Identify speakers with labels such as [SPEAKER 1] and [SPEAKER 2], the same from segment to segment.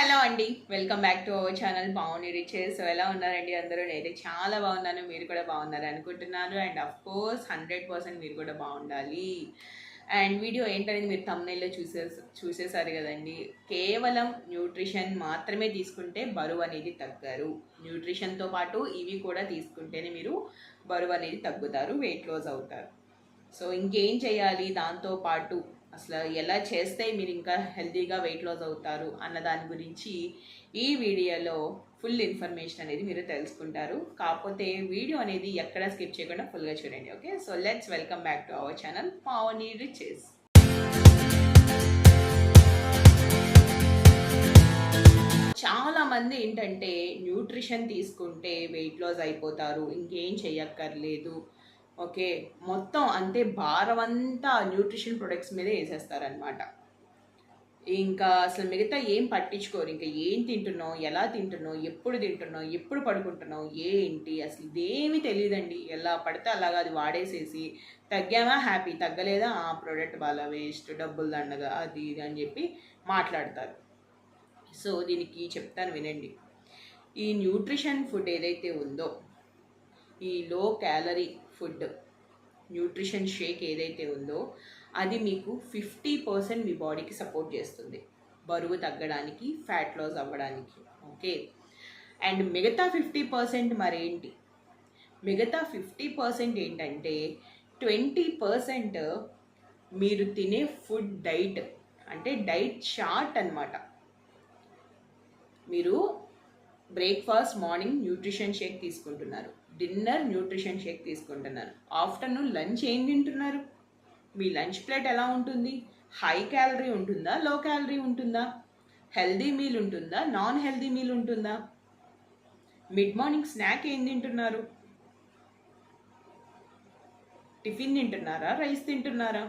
[SPEAKER 1] Hello అండి. Welcome back to our channel బాగుంది Riches so ఎలా ఉన్నారండి అందరూ? నేనైతే చాలా బాగున్నాను. మీరు కూడా బాగున్నారు అనుకుంటున్నాను. And of course hundred percent మీరు కూడా బాగుండాలి. అండ్ వీడియో ఏంటనేది మీరు తమ్నైల్లో చూసే చూసేసారు కదండి. కేవలం న్యూట్రిషన్ మాత్రమే తీసుకుంటే బరువు అనేది తగ్గారు. న్యూట్రిషన్తో పాటు ఇవి కూడా తీసుకుంటేనే మీరు బరువు అనేది తగ్గుతారు వెయిట్ లాస్ అవుతారు. సో ఇంకేం చేయాలి? దాంతో పాటు అసలు ఎలా చేస్తే మీరు ఇంకా హెల్తీగా వెయిట్ లాస్ అవుతారు అన్న దాని గురించి ఈ వీడియోలో ఫుల్ ఇన్ఫర్మేషన్ అనేది మీరు తెలుసుకుంటారు. కాకపోతే వీడియో అనేది ఎక్కడ స్కిప్ చేయకుండా ఫుల్గా చూడండి okay so let's welcome back to our channel Pavani Riches చాలా మంది ఏంటంటే న్యూట్రిషన్ తీసుకుంటే వెయిట్ లాస్ అయిపోతారు ఇంకేం చేయక్కర్లేదు ఓకే మొత్తం అంతే భారం అంతా న్యూట్రిషన్ ప్రొడక్ట్స్ మీదే వేసేస్తారనమాట ఇంకా అసలు మిగతా ఏం పట్టించుకోరు. ఇంకా ఏం తింటున్నావు ఎలా తింటున్నావు ఎప్పుడు తింటున్నావు ఎప్పుడు పడుకుంటున్నావు ఏంటి అసలు ఇదేమి తెలియదండి ఎలా పడితే అలాగా అది వాడేసేసి తగ్గామా హ్యాపీ తగ్గలేదా ఆ ప్రోడక్ట్ బాగా వేస్ట్ డబ్బులు దండగా అది ఇది అని చెప్పి మాట్లాడతారు. సో దీనికి చెప్తాను వినండి. ఈ న్యూట్రిషన్ ఫుడ్ ఏదైతే ఉందో ఈ low calorie food nutrition Sheikh ఏదైతే ఉందో అది మీకు ఫిఫ్టీ పర్సెంట్ మీ బాడీకి సపోర్ట్ చేస్తుంది. బరువు తగ్గడానికి ఫ్యాట్ లాస్ అవ్వడానికి ఓకే? అండ్ మిగతా ఫిఫ్టీ పర్సెంట్ మరేంటి? మిగతా ఫిఫ్టీ పర్సెంట్ ఏంటంటే ట్వంటీ పర్సెంట్ మీరు తినే ఫుడ్ డైట్ అంటే డైట్ చార్ట్ అనమాట మీరు బ్రేక్ఫాస్ట్ మార్నింగ్ న్యూట్రిషన్ షేక్ తీసుకుంటున్నారు. డిన్నర్ న్యూట్రిషన్ షేక్ తీసుకుంటున్నారు ఆఫ్టర్నూన్ లంచ్ ఏం తింటున్నారు? మీ లంచ్ ప్లేట్ ఎలా ఉంటుంది? హై క్యాలరీ ఉంటుందా? లో క్యాలరీ ఉంటుందా? హెల్దీ మీల్ ఉంటుందా? నాన్ హెల్దీ మీల్ ఉంటుందా? మిడ్ మార్నింగ్ స్నాక్ ఏం తింటున్నారు? టిఫిన్ తింటున్నారా? రైస్ తింటున్నారా?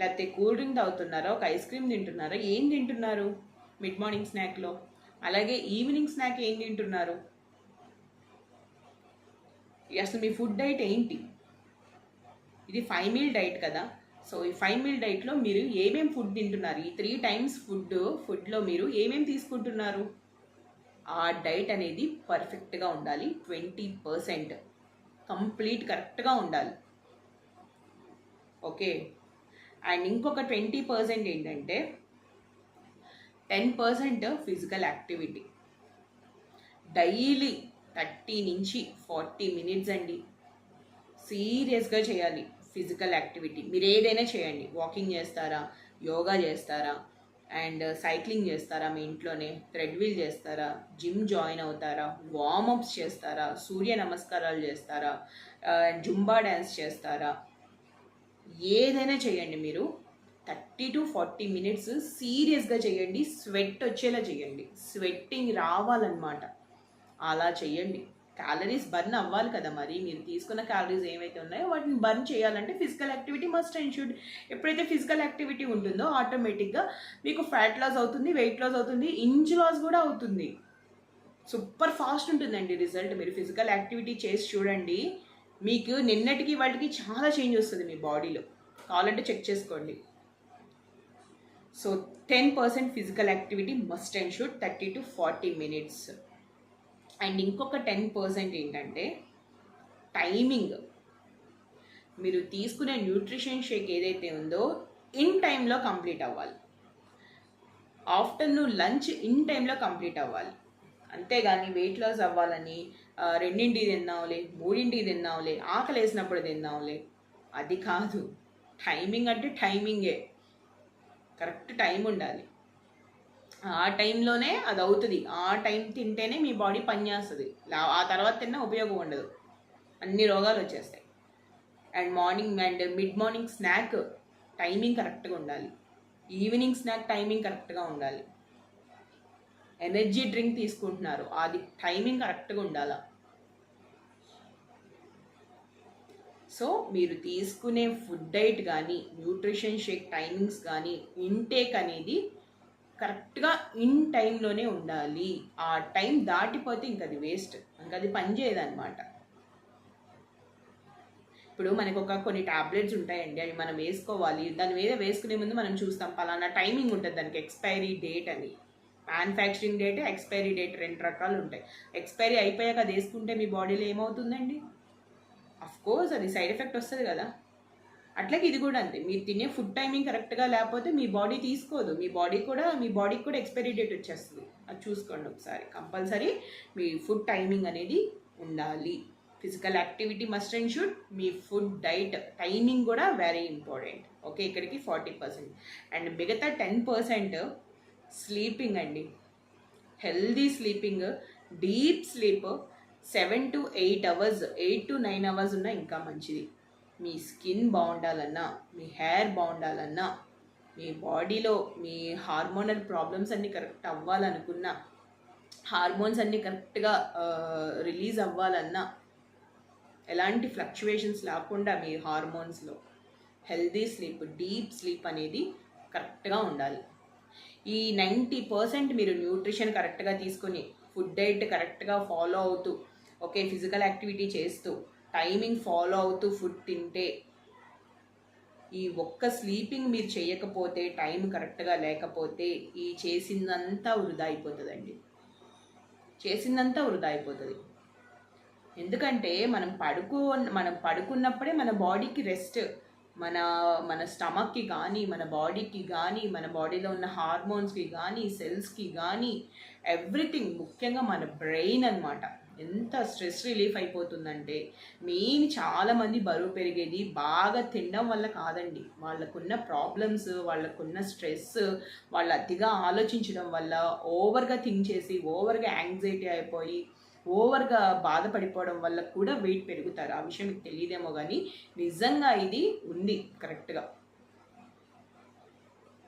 [SPEAKER 1] లేకపోతే కూల్ డ్రింక్ తాగుతున్నారా? ఒక ఐస్ క్రీమ్ తింటున్నారా? ఏం తింటున్నారు? మిడ్ మార్నింగ్ స్నాక్లో. అలాగే ఈవినింగ్ స్నాక్ ఏం తింటున్నారు? అసలు మీ ఫుడ్ డైట్ ఏంటి? ఇది ఫైవ్ మీల్ డైట్ కదా. సో ఈ ఫైవ్ మీల్ డైట్లో మీరు ఏమేమి ఫుడ్ తింటున్నారు? ఈ త్రీ టైమ్స్ ఫుడ్ ఫుడ్లో మీరు ఏమేమి తీసుకుంటున్నారు? ఆ డైట్ అనేది పర్ఫెక్ట్గా ఉండాలి. ట్వంటీ పర్సెంట్ కంప్లీట్ కరెక్ట్గా ఉండాలి. ఓకే? అండ్ ఇంకొక ట్వంటీ పర్సెంట్ ఏంటంటే ten percent physical activity. Daily thirty నుంచి ఫార్టీ మినిట్స్ అండి. సీరియస్గా చేయాలి ఫిజికల్ యాక్టివిటీ. మీరు ఏదైనా చేయండి. వాకింగ్ చేస్తారా? యోగా చేస్తారా? అండ్ సైక్లింగ్ చేస్తారా మీ ఇంట్లోనే? థ్రెడ్విల్ చేస్తారా? జిమ్ జాయిన్ అవుతారా? వార్మప్స్ చేస్తారా? సూర్య నమస్కారాలు చేస్తారా? జుంబా డ్యాన్స్ చేస్తారా? ఏదైనా చేయండి మీరు. థర్టీ టు ఫార్టీ మినిట్స్ సీరియస్గా చేయండి. స్వెట్ వచ్చేలా చేయండి. స్వెట్టింగ్ రావాలన్నమాట. అలా చేయండి క్యాలరీస్ బర్న్ అవ్వాలి కదా మరి. మీరు తీసుకున్న క్యాలరీస్ ఏవైతే ఉన్నాయో వాటిని బర్న్ చేయాలంటే physical activity must and should ఎప్పుడైతే ఫిజికల్ యాక్టివిటీ ఉంటుందో ఆటోమేటిక్గా మీకు ఫ్యాట్ లాస్ అవుతుంది వెయిట్ లాస్ అవుతుంది ఇంజ్ లాస్ కూడా అవుతుంది. సూపర్ ఫాస్ట్ ఉంటుందండి రిజల్ట్ మీరు ఫిజికల్ యాక్టివిటీ చేసి చూడండి. మీకు నిన్నటికి వాటికి చాలా చేంజ్ వస్తుంది మీ బాడీలో కావాలంటే చెక్ చేసుకోండి. So ten percent physical activity must and should thirty to forty minutes and ఇంకొక టెన్ పర్సెంట్ ఏంటంటే టైమింగ్. మీరు తీసుకునే న్యూట్రిషన్ షేక్ ఏదైతే ఉందో ఇన్ టైంలో కంప్లీట్ అవ్వాలి. ఆఫ్టర్నూన్ లంచ్ ఇన్ టైంలో కంప్లీట్ అవ్వాలి. అంతేగాని వెయిట్ లాస్ అవ్వాలని ఆ, రెండింటికి తిందాంలే మూడింటికి ఆకలి వేసినప్పుడు తిందాంలే అది కాదు. టైమింగ్ అంటే టైమింగే. కరెక్ట్ టైం ఉండాలి. ఆ టైంలోనే అది అవుతుంది ఆ టైం తింటేనే మీ బాడీ పనిచేస్తుంది. లా- ఆ తర్వాత తిన్నా ఉపయోగం ఉండదు. అన్ని రోగాలు వచ్చేస్తాయి. And morning and mid morning snack timing కరెక్ట్గా ఉండాలి. ఈవినింగ్ స్నాక్ టైమింగ్ కరెక్ట్గా ఉండాలి. ఎనర్జీ డ్రింక్ తీసుకుంటున్నారు. అది టైమింగ్ కరెక్ట్గా ఉండాలా? సో మీరు తీసుకునే ఫుడ్ డైట్ కానీ న్యూట్రిషన్ షేక్ టైమింగ్స్ కానీ ఇంటేక్ అనేది కరెక్ట్గా ఇన్ టైంలోనే ఉండాలి. ఆ టైం దాటిపోతే ఇంక అది వేస్ట్. ఇంకా అది పనిచేయదన్నమాట ఇప్పుడు మనకు ఒక కొన్ని టాబ్లెట్స్ ఉంటాయండి. అవి మనం వేసుకోవాలి. దాని మీద వేసుకునే ముందు మనం చూస్తాం. పలానా టైమింగ్ ఉంటుంది దానికి. ఎక్స్పైరీ డేట్ అని. మ్యానుఫ్యాక్చరింగ్ డేట్ ఎక్స్పైరీ డేట్ రెండు రకాలు ఉంటాయి. ఎక్స్పైరీ అయిపోయాక అది వేసుకుంటే మీ బాడీలో ఏమవుతుందండి? అఫ్ కోర్స్ అది సైడ్ ఎఫెక్ట్ వస్తుంది కదా. అట్లాగే ఇది కూడా అంతే. మీరు తినే ఫుడ్ టైమింగ్ కరెక్ట్గా లేకపోతే మీ బాడీ తీసుకోదు. మీ బాడీ కూడా మీ బాడీకి కూడా ఎక్స్పైరీ డేట్ వచ్చేస్తుంది. అది చూసుకోండి ఒకసారి. కంపల్సరీ మీ ఫుడ్ టైమింగ్ అనేది ఉండాలి. Physical activity must and should me food diet timing కూడా వెరీ ఇంపార్టెంట్ ఓకే ఇక్కడికి ఫార్టీ పర్సెంట్ అండ్ మిగతా టెన్ పర్సెంట్ స్లీపింగ్ అండి. Healthy sleeping deep sleep seven to eight hours eight to nine hours ఉన్నా ఇంకా మంచిది. మీ skin బాగుండాలన్నా మీ hair బాగుండాలన్నా మీ బాడీలో మీ హార్మోనల్ ప్రాబ్లమ్స్ అన్నీ కరెక్ట్ అవ్వాలనుకున్నా హార్మోన్స్ అన్నీ కరెక్ట్గా రిలీజ్ అవ్వాలన్నా ఎలాంటి ఫ్లక్చువేషన్స్ లేకుండా మీ హార్మోన్స్లో హెల్దీ స్లీప్ డీప్ స్లీప్ అనేది కరెక్ట్గా ఉండాలి. ఈ నైంటీ పర్సెంట్ మీరు న్యూట్రిషన్ కరెక్ట్గా తీసుకొని ఫుడ్ డైట్ కరెక్ట్గా ఫాలో అవుతూ ఓకే ఫిజికల్ యాక్టివిటీ చేస్తూ టైమింగ్ ఫాలో అవుతూ ఫుడ్ తింటే ఈ ఒక్క స్లీపింగ్ మీరు చేయకపోతే టైం కరెక్ట్గా లేకపోతే ఈ చేసిందంతా వృధా అయిపోతుందండి. చేసిందంతా వృధా అయిపోతుంది. ఎందుకంటే మనం పడుకో మనం పడుకున్నప్పుడే మన బాడీకి రెస్ట్ మన మన స్టమక్కి కానీ మన బాడీకి కానీ మన బాడీలో ఉన్న హార్మోన్స్కి కానీ సెల్స్కి కానీ ఎవ్రీథింగ్ ముఖ్యంగా మన బ్రెయిన్ అన్నమాట. ఎంత స్ట్రెస్ రిలీఫ్ అయిపోతుందంటే మెయిన్ చాలామంది బరువు పెరిగేది బాగా తినడం వల్ల కాదండి. వాళ్ళకున్న ప్రాబ్లమ్స్ వాళ్ళకున్న స్ట్రెస్ వాళ్ళు అతిగా ఆలోచించడం వల్ల ఓవర్గా థింక్ చేసి ఓవర్గా యాంగ్జైటీ అయిపోయి ఓవర్గా బాధపడిపోవడం వల్ల కూడా వెయిట్ పెరుగుతారు. ఆ విషయం మీకు తెలియదేమో కానీ నిజంగా ఇది ఉంది కరెక్ట్గా.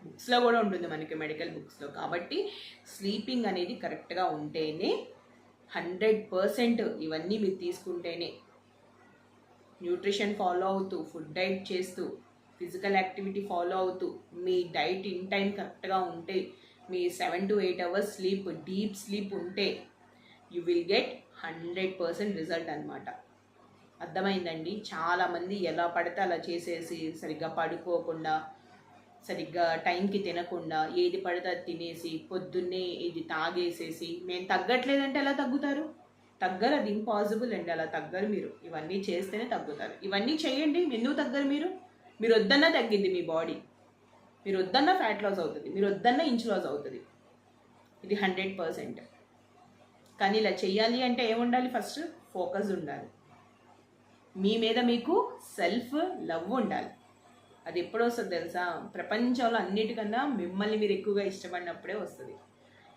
[SPEAKER 1] బుక్స్లో కూడా ఉంటుంది మనకి మెడికల్ బుక్స్లో. కాబట్టి స్లీపింగ్ అనేది కరెక్ట్గా ఉంటేనే హండ్రెడ్ పర్సెంట్ ఇవన్నీ మీరు తీసుకుంటేనే. న్యూట్రిషన్ ఫాలో అవుతూ ఫుడ్ డైట్ చేస్తూ ఫిజికల్ యాక్టివిటీ ఫాలో అవుతూ మీ డైట్ ఇన్ టైం కరెక్ట్గా ఉంటే మీ seven to eight hours sleep deep sleep ఉంటే you will get hundred percent result అనమాట అర్థమైందండి? చాలామంది ఎలా పడితే అలా చేసేసి సరిగ్గా పడుకోకుండా సరిగ్గా టైంకి తినకుండా ఏది పడితే అది తినేసి పొద్దున్నే ఇది తాగేసేసి మేము తగ్గట్లేదంటే ఎలా తగ్గుతారు? తగ్గరు అది ఇంపాసిబుల్ అండి. అలా తగ్గరు మీరు. ఇవన్నీ చేస్తేనే తగ్గుతారు. ఇవన్నీ చేయండి. ఎందుకు తగ్గరు మీరు? మీరు వద్దన్నా తగ్గింది మీ బాడీ మీరు వద్దన్నా ఫ్యాట్ లాస్ అవుతుంది. మీరు వద్దన్నా ఇంచ్ లాస్ అవుతుంది. ఇది హండ్రెడ్ పర్సెంట్ కానీ ఇలా చేయాలి అంటే ఏముండాలి ఫస్ట్ ఫోకస్ ఉండాలి. మీ మీద మీకు సెల్ఫ్ లవ్ ఉండాలి. అది ఎప్పుడు వస్తుంది తెలుసా? ప్రపంచంలో అన్నిటికన్నా మిమ్మల్ని మీరు ఎక్కువగా ఇష్టపడినప్పుడే వస్తుంది.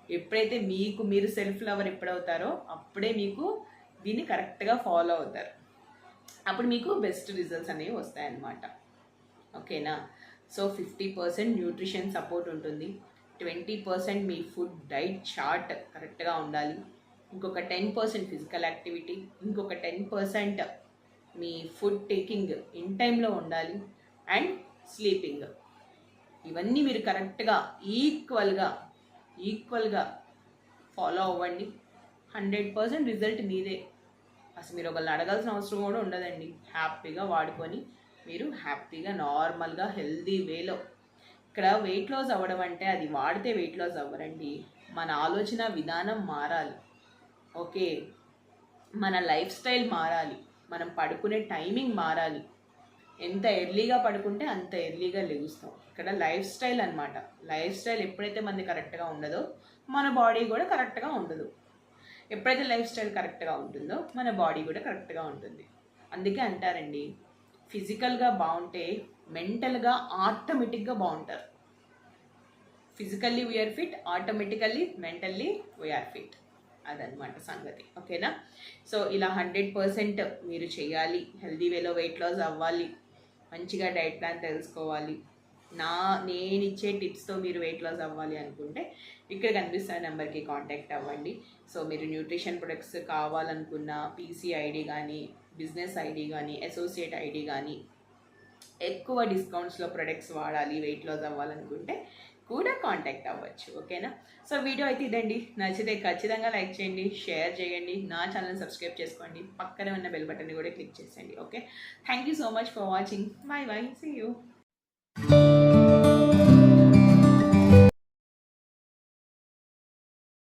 [SPEAKER 1] ఎప్పుడైతే మీకు మీరు సెల్ఫ్ లవర్ ఎప్పుడవుతారో అప్పుడే మీకు దీన్ని కరెక్ట్గా ఫాలో అవుతారు. అప్పుడు మీకు బెస్ట్ రిజల్ట్స్ అనేవి వస్తాయన్నమాట. ఓకేనా? So fifty percent nutrition support ఉంటుంది. ట్వంటీ పర్సెంట్ మీ ఫుడ్ డైట్ చార్ట్ కరెక్ట్గా ఉండాలి. ఇంకొక టెన్ పర్సెంట్ ఫిజికల్ యాక్టివిటీ ఇంకొక టెన్ పర్సెంట్ మీ ఫుడ్ టేకింగ్ ఇన్ టైంలో ఉండాలి. And sleeping. ఇవన్నీ మీరు కరెక్ట్గా ఈక్వల్గా ఈక్వల్గా ఫాలో అవ్వండి. హండ్రెడ్ పర్సెంట్ రిజల్ట్ మీదే. అసలు మీరు ఒకళ్ళు అడగాల్సిన అవసరం కూడా ఉండదండి. హ్యాపీగా వాడుకొని మీరు హ్యాపీగా నార్మల్గా హెల్దీ వేలో. ఇక్కడ వెయిట్ లాస్ అవ్వడం అంటే అది వాడితే వెయిట్ లాస్ అవ్వరండి. మన ఆలోచన విధానం మారాలి. ఓకే. మన లైఫ్ స్టైల్ మారాలి. మనం పడుకునే టైమింగ్ మారాలి. ఎంత ఎర్లీగా పడుకుంటే అంత ఎర్లీగా లెగుస్తాం. ఇక్కడ లైఫ్ స్టైల్ అనమాట లైఫ్ స్టైల్ ఎప్పుడైతే మనది కరెక్ట్గా ఉండదో మన బాడీ కూడా కరెక్ట్గా ఉండదు. ఎప్పుడైతే లైఫ్ స్టైల్ కరెక్ట్గా ఉంటుందో మన బాడీ కూడా కరెక్ట్గా ఉంటుంది. అందుకే అంటారండి ఫిజికల్గా బాగుంటే మెంటల్గా ఆటోమేటిక్గా బాగుంటారు. Physically we are fit automatically mentally we are fit అదనమాట సంగతి. ఓకేనా? సో ఇలా హండ్రెడ్ పర్సెంట్ మీరు చేయాలి. హెల్దీ వేలో వెయిట్ లాస్ అవ్వాలి. మంచిగా డైట్ ప్లాన్ తెలుసుకోవాలి. నా నేను ఇచ్చే టిప్స్తో మీరు వెయిట్ లాస్ అవ్వాలి అనుకుంటే ఇక్కడ కనిపిస్తున్న నెంబర్కి కాంటాక్ట్ అవ్వండి. సో మీరు న్యూట్రిషన్ ప్రొడక్ట్స్ కావాలనుకున్న పీసీ ఐడి కానీ బిజినెస్ ఐడి కానీ అసోసియేట్ ఐడి కానీ ఎక్కువ డిస్కౌంట్స్లో ప్రొడక్ట్స్ వాడాలి వెయిట్ లాస్ అవ్వాలనుకుంటే కూడా కాంటాక్ట్ అవ్వచ్చు ఓకేనా సో వీడియో అయితే ఇదండి. నచ్చితే ఖచ్చితంగా లైక్ చేయండి షేర్ చేయండి నా ఛానల్ సబ్స్క్రైబ్ చేసుకోండి. పక్కనే ఉన్న బెల్ బటన్ని కూడా క్లిక్ చేసేయండి okay thank you so much for watching bye bye see you